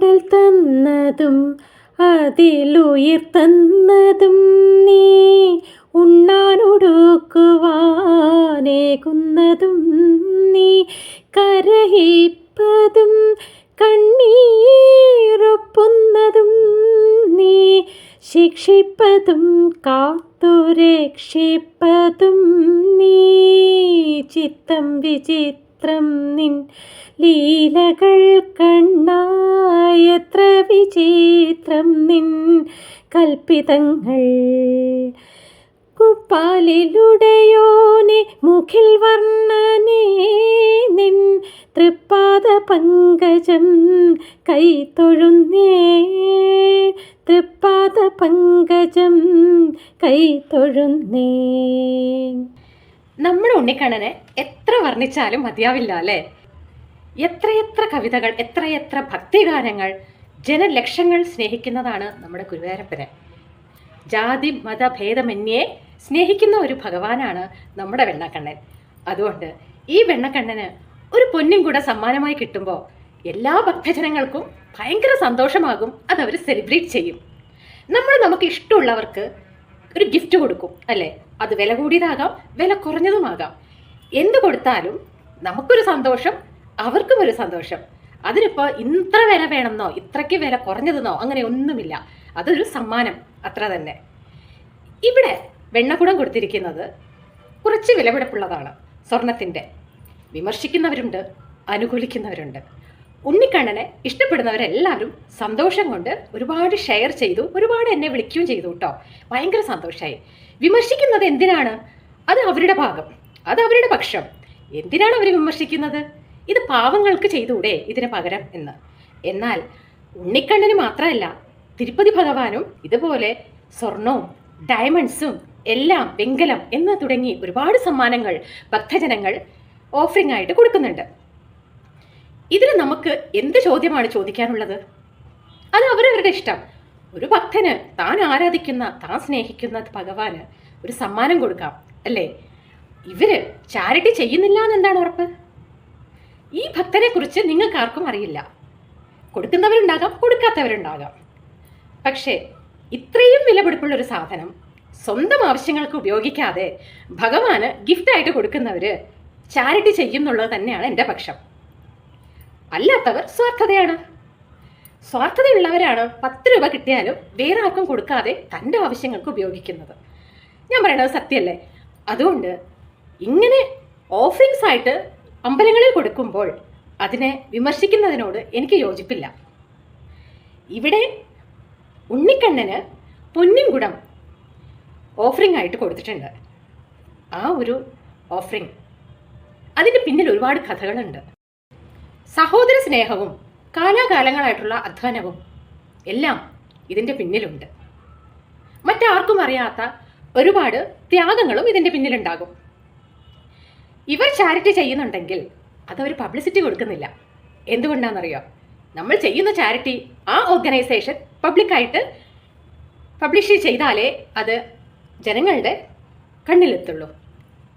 ഉടൽ തന്നതും അതിലുയിർ തന്നതും നീ ഉണ്ണാനൊടുക്കുവാനേകുന്നതും നീ കരഹിപ്പതും കണ്ണീരൊപ്പുന്നതും നീ ശിക്ഷിപ്പതും കാത്തുരക്ഷിപ്പതും നീ ചിത്തം വിചിത്രം നിൻ ലീലകൾ കണ്ണായത്ര വിചിത്രം നിൻ കൽപ്പിതങ്ങൾ. കുപ്പാലിലുടയോനെ മുഖിൽ വർണനേ നിൻ തൃപ്പാദ പങ്കജം കൈ തൊഴുന്നേ. തൃപ്പാദ പങ്കജം കൈ തൊഴുന്നേ. നമ്മുടെ ഉണ്ണിക്കണ്ണനെ എത്ര വർണിച്ചാലും മതിയാവില്ല അല്ലേ? എത്രയെത്ര കവിതകൾ എത്രയെത്ര ഭക്തിഗാനങ്ങൾ ജനലക്ഷങ്ങൾ സ്നേഹിക്കുന്നതാണ് നമ്മുടെ ഗുരുവേരപ്പനെ. ജാതി മത ഭേദമന്യേ സ്നേഹിക്കുന്ന ഒരു ഭഗവാനാണ് നമ്മുടെ വെണ്ണക്കണ്ണൻ. അതുകൊണ്ട് ഈ വെണ്ണക്കണ്ണന് ഒരു പൊന്നും കൂടെ സമ്മാനമായി കിട്ടുമ്പോൾ എല്ലാ ഭക്തജനങ്ങൾക്കും ഭയങ്കര സന്തോഷമാകും അതവർ സെലിബ്രേറ്റ് ചെയ്യും. നമ്മൾ നമുക്ക് ഇഷ്ടമുള്ളവർക്ക് ഒരു ഗിഫ്റ്റ് കൊടുക്കും അല്ലേ? അത് വില കൂടിയതാകാം വില കുറഞ്ഞതുമാകാം. എന്ത് കൊടുത്താലും നമുക്കൊരു സന്തോഷം അവർക്കും ഒരു സന്തോഷം. അതിനിപ്പോൾ ഇത്ര വില വേണമെന്നോ ഇത്രയ്ക്ക് വില കുറഞ്ഞതെന്നോ അങ്ങനെ ഒന്നുമില്ല. അതൊരു സമ്മാനം അത്ര തന്നെ. ഇവിടെ വെണ്ണക്കുടം കൊടുത്തിരിക്കുന്നത് കുറച്ച് വിലപിടിപ്പുള്ളതാണ്. സ്വർണത്തിന്റെ. വിമർശിക്കുന്നവരുണ്ട് അനുകൂലിക്കുന്നവരുണ്ട്. ഉണ്ണിക്കണ്ണനെ ഇഷ്ടപ്പെടുന്നവരെല്ലാവരും സന്തോഷം കൊണ്ട് ഒരുപാട് ഷെയർ ചെയ്തു ഒരുപാട് എന്നെ വിളിക്കുകയും ചെയ്തു കേട്ടോ. ഭയങ്കര സന്തോഷമായി വിമർശിക്കുന്നത് എന്തിനാണ്? അത് അവരുടെ ഭാഗം. അത് അവരുടെ പക്ഷം. എന്തിനാണ് അവർ വിമർശിക്കുന്നത്? ഇത് പാവങ്ങൾക്ക് ചെയ്തുകൂടെ ഇതിന് പകരം എന്ന്. എന്നാൽ ഉണ്ണിക്കണ്ണന് മാത്രമല്ല തിരുപ്പതി ഭഗവാനും ഇതുപോലെ സ്വർണവും ഡയമണ്ട്സും എല്ലാം വെങ്കലം എന്ന് തുടങ്ങി ഒരുപാട് സമ്മാനങ്ങൾ ഭക്തജനങ്ങൾ ഓഫറിംഗ് ആയിട്ട് കൊടുക്കുന്നുണ്ട്. ഇതിന് നമുക്ക് എന്ത് ചോദ്യമാണ് ചോദിക്കാനുള്ളത്? അത് അവരവരുടെ ഇഷ്ടം. ഒരു ഭക്തന് താൻ ആരാധിക്കുന്ന താൻ സ്നേഹിക്കുന്ന ഭഗവാന് ഒരു സമ്മാനം കൊടുക്കാം അല്ലേ? ഇവർ ചാരിറ്റി ചെയ്യുന്നില്ല എന്നെന്താണ് ഉറപ്പ്? ഈ ഭക്തനെ കുറിച്ച് നിങ്ങൾക്ക് ആർക്കും അറിയില്ല. കൊടുക്കുന്നവരുണ്ടാകാം കൊടുക്കാത്തവരുണ്ടാകാം. പക്ഷേ ഇത്രയും വിലപിടിപ്പുള്ള ഒരു സാധനം സ്വന്തം ആവശ്യങ്ങൾക്ക് ഉപയോഗിക്കാതെ ഭഗവാന് ഗിഫ്റ്റായിട്ട് കൊടുക്കുന്നവര് ചാരിറ്റി ചെയ്യുന്നുള്ളത് തന്നെയാണ് എന്റെ പക്ഷം. അല്ലാത്തവർ സ്വാർത്ഥതയാണ്. സ്വാർത്ഥതയുള്ളവരാണ് പത്ത് രൂപ കിട്ടിയാലും വേറെ ആർക്കും കൊടുക്കാതെ തന്റെ ആവശ്യങ്ങൾക്ക് ഉപയോഗിക്കുന്നത്. ഞാൻ പറയണത് സത്യമല്ലേ? അതുകൊണ്ട് ഇങ്ങനെ ഓഫറിങ്സ് ആയിട്ട് അമ്പലങ്ങളിൽ കൊടുക്കുമ്പോൾ അതിനെ വിമർശിക്കുന്നതിനോട് എനിക്ക് യോജിപ്പില്ല. ഇവിടെ ഉണ്ണിക്കണ്ണന് പൊന്നിൻകുടം ഓഫറിംഗ് ആയിട്ട് കൊടുത്തിട്ടുണ്ട്. ആ ഒരു ഓഫറിംഗ് അതിന്റെ പിന്നിൽ ഒരുപാട് കഥകളുണ്ട്. സഹോദര സ്നേഹവും കാലാകാലങ്ങളായിട്ടുള്ള അധ്വാനവും എല്ലാം ഇതിന്റെ പിന്നിലുണ്ട്. മറ്റാർക്കും അറിയാത്ത ഒരുപാട് ത്യാഗങ്ങളും ഇതിന്റെ പിന്നിലുണ്ടാകും. ഇവർ ചാരിറ്റി ചെയ്യുന്നുണ്ടെങ്കിൽ അതവർ പബ്ലിസിറ്റി കൊടുക്കുന്നില്ല. എന്തുകൊണ്ടാണെന്നറിയോ? നമ്മൾ ചെയ്യുന്ന ചാരിറ്റി ആ ഓർഗനൈസേഷൻ പബ്ലിക്കായിട്ട് പബ്ലിഷ് ചെയ്താലേ അത് ജനങ്ങളുടെ കണ്ണിലെത്തുള്ളൂ.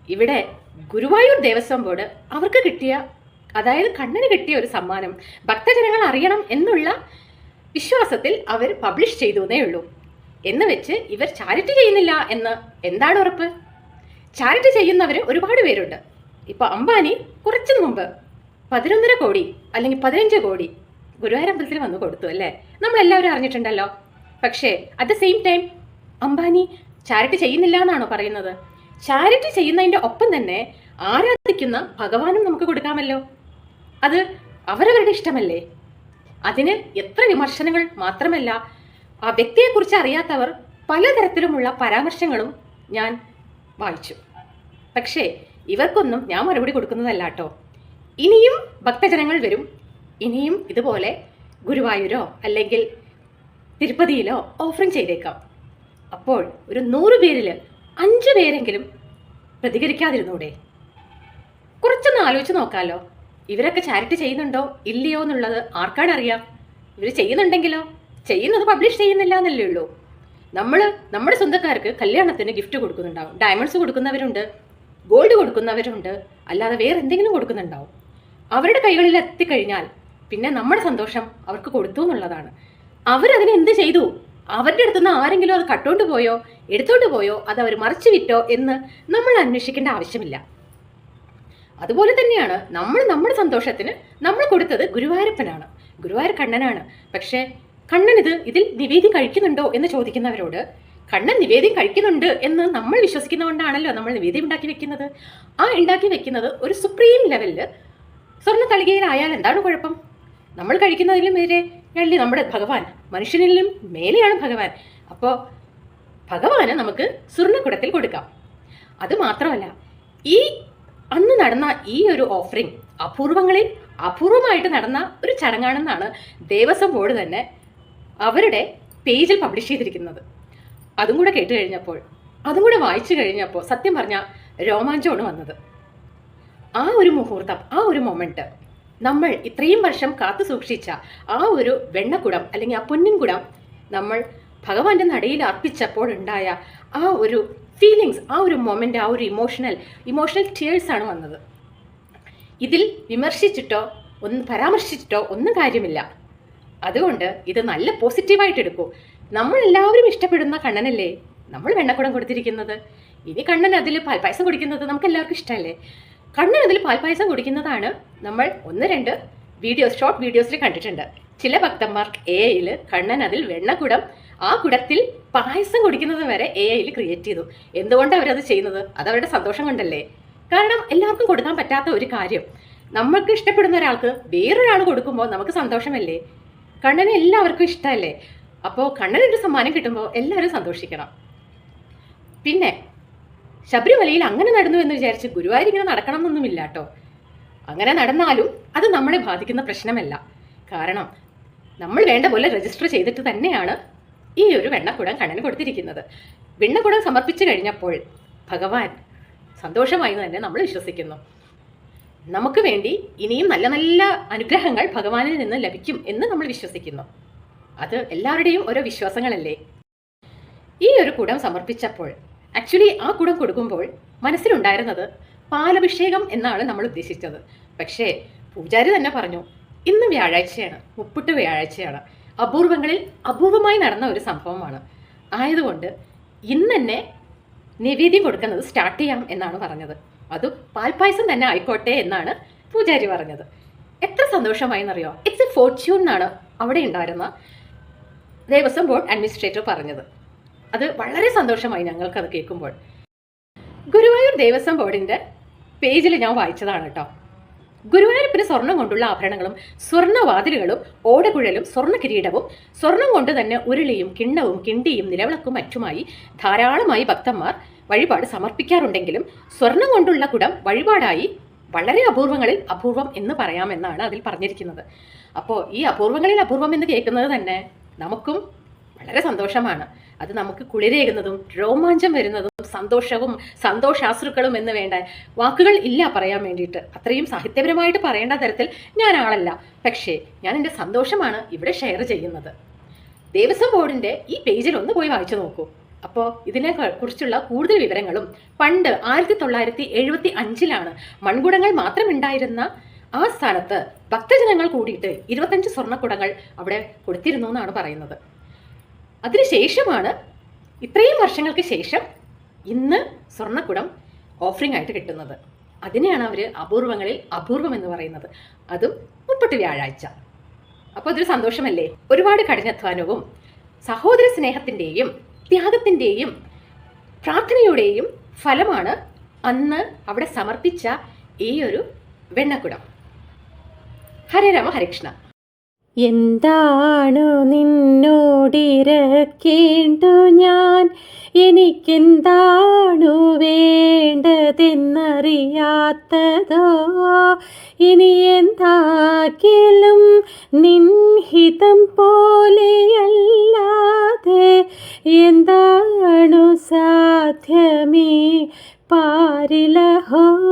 ഇവിടെ ഗുരുവായൂർ ദേവസ്വം ബോർഡ് അവർക്ക് കിട്ടിയ അതായത് കണ്ണിന് കിട്ടിയ ഒരു സമ്മാനം. ഭക്തജനങ്ങൾ അറിയണം എന്നുള്ള വിശ്വാസത്തിൽ അവർ പബ്ലിഷ് ചെയ്തു എന്നേ ഉള്ളൂ. എന്ന് വെച്ച് ഇവർ ചാരിറ്റി ചെയ്യുന്നില്ല എന്ന് എന്താണ് ഉറപ്പ്? ചാരിറ്റി ചെയ്യുന്നവർ ഒരുപാട് പേരുണ്ട്. ഇപ്പോൾ അംബാനി കുറച്ചു മുമ്പ് പതിനൊന്നര കോടി അല്ലെങ്കിൽ പതിനഞ്ച് കോടി ഗുരുവായൂരമ്പലത്തിൽ വന്ന് കൊടുത്തു അല്ലേ? നമ്മളെല്ലാവരും അറിഞ്ഞിട്ടുണ്ടല്ലോ. പക്ഷേ at the same time Ambani charity ചെയ്യുന്നില്ല എന്നാണോ പറയുന്നത്? ചാരിറ്റി ചെയ്യുന്നതിന്റെ ഒപ്പം തന്നെ ആരാധിക്കുന്ന ഭഗവാനും നമുക്ക് കൊടുക്കാമല്ലോ. അത് അവരവരുടെ ഇഷ്ടമല്ലേ? അതിന് എത്ര വിമർശനങ്ങൾ മാത്രമല്ല ആ വ്യക്തിയെക്കുറിച്ച് അറിയാത്തവർ പലതരത്തിലുമുള്ള പരാമർശങ്ങളും ഞാൻ വായിച്ചു. പക്ഷേ ഇവർക്കൊന്നും ഞാൻ മറുപടി കൊടുക്കുന്നതല്ല കേട്ടോ. ഇനിയും ഭക്തജനങ്ങൾ വരും. ഇനിയും ഇതുപോലെ ഗുരുവായൂരോ അല്ലെങ്കിൽ തിരുപ്പതിയിലോ ഓഫറിങ് ചെയ്തേക്കാം. അപ്പോൾ ഒരു നൂറ് പേരിൽ അഞ്ച് പേരെങ്കിലും പ്രതികരിക്കാതിരുന്നൂടെ? കുറച്ചൊന്ന് ആലോചിച്ച് നോക്കാമല്ലോ ഇവരൊക്കെ ചാരിറ്റി ചെയ്യുന്നുണ്ടോ? ഇല്ലയോ എന്നുള്ളത് ആർക്കാണ് അറിയാം ഇവർ ചെയ്യുന്നുണ്ടെങ്കിലോ? ചെയ്യുന്നത് പബ്ലിഷ് ചെയ്യുന്നില്ല എന്നല്ലേ ഉള്ളൂ. നമ്മൾ നമ്മുടെ സ്വന്തക്കാർക്ക് കല്യാണത്തിന് ഗിഫ്റ്റ് കൊടുക്കുന്നുണ്ടാവും. ഡയമണ്ട്സ് കൊടുക്കുന്നവരുണ്ട്. ഗോൾഡ് കൊടുക്കുന്നവരുണ്ട്. അല്ലാതെ വേറെ എന്തെങ്കിലും കൊടുക്കുന്നുണ്ടാവും. അവരുടെ കൈകളിൽ എത്തിക്കഴിഞ്ഞാൽ പിന്നെ നമ്മുടെ സന്തോഷം അവർക്ക് കൊടുത്തു എന്നുള്ളതാണ്. അവരതിന് എന്ത് ചെയ്തു? അവരുടെ അടുത്തുനിന്ന് ആരെങ്കിലും അത് കട്ടുകൊണ്ട് പോയോ എടുത്തോണ്ട് പോയോ അത് അവർ മറിച്ചു വിറ്റോ എന്ന് നമ്മൾ അന്വേഷിക്കേണ്ട ആവശ്യമില്ല. അതുപോലെ തന്നെയാണ് നമ്മൾ നമ്മുടെ സന്തോഷത്തിന് നമ്മൾ കൊടുത്തത് ഗുരുവായൂരപ്പനാണ്. ഗുരുവായൂർ കണ്ണനാണ് പക്ഷേ കണ്ണൻ ഇത് ഇതിൽ നിവേദ്യം കഴിക്കുന്നുണ്ടോ എന്ന് ചോദിക്കുന്നവരോട് കണ്ണൻ നിവേദ്യം കഴിക്കുന്നുണ്ട് എന്ന് നമ്മൾ വിശ്വസിക്കുന്നതുകൊണ്ടാണല്ലോ നമ്മൾ നിവേദ്യം ഉണ്ടാക്കി വെക്കുന്നത്. ആ ഉണ്ടാക്കി വെക്കുന്നത് ഒരു സുപ്രീം ലെവലിൽ സ്വർണ തളികയിലായാൽ എന്താണ് കുഴപ്പം? നമ്മൾ കഴിക്കുന്നതിലും നേരെ അല്ലേ നമ്മുടെ ഭഗവാൻ? മനുഷ്യനിലും മേലെയാണ് ഭഗവാൻ. അപ്പോൾ ഭഗവാന് നമുക്ക് സ്വർണക്കുടത്തിൽ കൊടുക്കാം. അത് മാത്രമല്ല ഈ അന്ന് നടന്ന ഈ ഒരു ഓഫറിംഗ് അപൂർവങ്ങളിൽ അപൂർവമായിട്ട് നടന്ന ഒരു ചടങ്ങാണെന്നാണ് ദേവസ്വം ബോർഡ് തന്നെ അവരുടെ പേജിൽ പബ്ലിഷ് ചെയ്തിരിക്കുന്നത്. അതും കൂടെ കേട്ട് കഴിഞ്ഞപ്പോൾ അതും കൂടെ വായിച്ചു കഴിഞ്ഞപ്പോൾ സത്യം പറഞ്ഞ രോമാഞ്ചമാണ് വന്നത്. ആ ഒരു മുഹൂർത്തം ആ ഒരു മൊമെന്റ് നമ്മൾ ഇത്രയും വർഷം കാത്തു സൂക്ഷിച്ച ആ ഒരു വെണ്ണക്കുടം അല്ലെങ്കിൽ ആ പൊന്നിൻകുടം നമ്മൾ ഭഗവാന്റെ നടയിൽ അർപ്പിച്ചപ്പോൾ ഉണ്ടായ ആ ഒരു ഫീലിങ്സ് ആ ഒരു മൊമെന്റ് ആ ഒരു ഇമോഷണൽ ഇമോഷണൽ ടീയേഴ്സ് ആണ് വന്നത്. ഇതിൽ വിമർശിച്ചിട്ടോ ഒന്ന് പരാമർശിച്ചിട്ടോ ഒന്നും കാര്യമില്ല. അതുകൊണ്ട് ഇത് നല്ല പോസിറ്റീവായിട്ട് എടുക്കൂ. നമ്മൾ എല്ലാവരും ഇഷ്ടപ്പെടുന്ന കണ്ണനല്ലേ? നമ്മൾ വെണ്ണക്കുടം കൊടുത്തിരിക്കുന്നത്. ഇനി കണ്ണൻ അതിൽ പാൽപ്പായസം കുടിക്കുന്നത് നമുക്ക് എല്ലാവർക്കും ഇഷ്ടമല്ലേ? കണ്ണൻ അതിൽ പാൽപ്പായസം കുടിക്കുന്നതാണ് നമ്മൾ ഒന്ന് രണ്ട് വീഡിയോസ് ഷോർട്ട് വീഡിയോസിൽ കണ്ടിട്ടുണ്ട്. ചില ഭക്തന്മാർ എയിൽ കണ്ണൻ അതിൽ വെണ്ണക്കുടം ആ കുടത്തിൽ പായസം കുടിക്കുന്നത് വരെ എ ഐയിൽ ക്രിയേറ്റ് ചെയ്തു. എന്തുകൊണ്ട് അവരത് ചെയ്യുന്നത്? അത് അവരുടെ സന്തോഷം കൊണ്ടല്ലേ? കാരണം എല്ലാവർക്കും കൊടുക്കാൻ പറ്റാത്ത ഒരു കാര്യം. നമ്മൾക്ക് ഇഷ്ടപ്പെടുന്ന ഒരാൾക്ക് വേറൊരാൾ കൊടുക്കുമ്പോൾ നമുക്ക് സന്തോഷമല്ലേ? കണ്ണന് എല്ലാവർക്കും ഇഷ്ടമല്ലേ അപ്പോൾ കണ്ണനൊരു സമ്മാനം കിട്ടുമ്പോൾ എല്ലാവരും സന്തോഷിക്കണം. പിന്നെ ശബരിമലയിൽ അങ്ങനെ നടന്നു എന്ന് വിചാരിച്ച് ഗുരുവായൂർ ഇങ്ങനെ നടക്കണം എന്നൊന്നുമില്ല കേട്ടോ അങ്ങനെ നടന്നാലും അത് നമ്മളെ ബാധിക്കുന്ന പ്രശ്നമല്ല. കാരണം നമ്മൾ വേണ്ട പോലെ രജിസ്റ്റർ ചെയ്തിട്ട് തന്നെയാണ് ഈ ഒരു വെണ്ണക്കുടം കണ്ണന് കൊടുത്തിരിക്കുന്നത്. വെണ്ണക്കുടം സമർപ്പിച്ചു കഴിഞ്ഞപ്പോൾ ഭഗവാൻ സന്തോഷമായി തന്നെ നമ്മൾ വിശ്വസിക്കുന്നു. നമുക്ക് വേണ്ടി ഇനിയും നല്ല നല്ല അനുഗ്രഹങ്ങൾ ഭഗവാനിൽ നിന്ന് ലഭിക്കും എന്ന് നമ്മൾ വിശ്വസിക്കുന്നു. അത് എല്ലാവരുടെയും ഓരോ വിശ്വാസങ്ങളല്ലേ? ഈ ഒരു കുടം സമർപ്പിച്ചപ്പോൾ ആക്ച്വലി ആ കുടം കൊടുക്കുമ്പോൾ മനസ്സിലുണ്ടായിരുന്നത് പാലഭിഷേകം എന്നാണ് നമ്മൾ ഉദ്ദേശിച്ചത്. പക്ഷേ പൂജാരി തന്നെ പറഞ്ഞു ഇന്ന് വ്യാഴാഴ്ചയാണ് മുപ്പിട്ട് വ്യാഴാഴ്ചയാണ്. അപൂർവങ്ങളിൽ അപൂർവമായി നടന്ന ഒരു സംഭവമാണ്. ആയതുകൊണ്ട് ഇന്ന് തന്നെ നിവേദ്യം കൊടുക്കുന്നത് സ്റ്റാർട്ട് ചെയ്യാം എന്നാണ് പറഞ്ഞത്. അത് പാൽപ്പായസം തന്നെ ആയിക്കോട്ടെ എന്നാണ് പൂജാരി പറഞ്ഞത്. എത്ര സന്തോഷമായി എന്നറിയോ ഇറ്റ്സ് എ ഫോർച്യൂൺ എന്നാണ് അവിടെ ഉണ്ടായിരുന്ന ദേവസ്വം ബോർഡ് അഡ്മിനിസ്ട്രേറ്റർ പറഞ്ഞത്. അത് വളരെ സന്തോഷമായി ഞങ്ങൾക്കത് കേൾക്കുമ്പോൾ. ഗുരുവായൂർ ദേവസ്വം ബോർഡിന്റെ പേജിൽ ഞാൻ വായിച്ചതാണ് കേട്ടോ. ഗുരുവായൂരപ്പന് സ്വർണം കൊണ്ടുള്ള ആഭരണങ്ങളും സ്വർണവാതിലുകളും ഓടകുഴലും സ്വർണ കിരീടവും സ്വർണം കൊണ്ട് തന്നെ ഉരുളിയും കിണ്ണവും കിണ്ടിയും നിലവിളക്കും മറ്റുമായി ധാരാളമായി ഭക്തന്മാർ വഴിപാട് സമർപ്പിക്കാറുണ്ടെങ്കിലും സ്വർണം കൊണ്ടുള്ള കുടം വഴിപാടായി വളരെ അപൂർവങ്ങളിൽ അപൂർവം എന്ന് പറയാമെന്നാണ് അതിൽ പറഞ്ഞിരിക്കുന്നത്. അപ്പോൾ ഈ അപൂർവങ്ങളിൽ അപൂർവം എന്ന് കേൾക്കുന്നത് തന്നെ നമുക്കും വളരെ സന്തോഷമാണ്. അത് നമുക്ക് കുളിരേകുന്നതും രോമാഞ്ചം വരുന്നതും സന്തോഷവും സന്തോഷാശ്രുക്കളും എന്ന് വേണ്ട വാക്കുകൾ ഇല്ല പറയാൻ വേണ്ടിയിട്ട്. അത്രയും സാഹിത്യപരമായിട്ട് പറയേണ്ട തരത്തിൽ ഞാൻ ആളല്ല. പക്ഷേ ഞാൻ എന്റെ സന്തോഷമാണ് ഇവിടെ ഷെയർ ചെയ്യുന്നത്. ദേവസ്വം ബോർഡിന്റെ ഈ പേജിൽ ഒന്ന് പോയി വായിച്ചു നോക്കൂ. അപ്പോൾ ഇതിനെ കുറിച്ചുള്ള കൂടുതൽ വിവരങ്ങളും പണ്ട് ആയിരത്തി തൊള്ളായിരത്തി എഴുപത്തി അഞ്ചിലാണ് മൺകുടങ്ങൾ മാത്രം ഉണ്ടായിരുന്ന ആ സ്ഥാനത്ത് ഭക്തജനങ്ങൾ കൂടിയിട്ട് ഇരുപത്തഞ്ച് സ്വർണക്കുടങ്ങൾ അവിടെ കൊടുത്തിരുന്നു എന്നാണ് പറയുന്നത്. അതിനുശേഷമാണ് ഇത്രയും വർഷങ്ങൾക്ക് ശേഷം ഇന്ന് സ്വർണക്കുടം ഓഫറിംഗ് ആയിട്ട് കിട്ടുന്നത്. അതിനെയാണ് അവർ അപൂർവങ്ങളിൽ അപൂർവം എന്ന് പറയുന്നത്. അതും മുപ്പത്തി വ്യാഴാഴ്ച. അപ്പോൾ അതൊരു സന്തോഷമല്ലേ? ഒരുപാട് കഠിനാധ്വാനവും സഹോദര സ്നേഹത്തിന്റെയും ത്യാഗത്തിന്റെയും പ്രാർത്ഥനയുടെയും ഫലമാണ് അന്ന് അവിടെ സമർപ്പിച്ച ഈ ഒരു വെണ്ണക്കുടം. ഹരേ രാമ എന്താണു നിന്നോടിരക്കേണ്ടു ഞാൻ? എനിക്കെന്താണു വേണ്ടതെന്നറിയാത്തതോ? ഇനി എന്താക്കിലും നിൻഹിതം പോലെയല്ലാതെ എന്താണു സാധ്യമേ? പാരിലഹോ?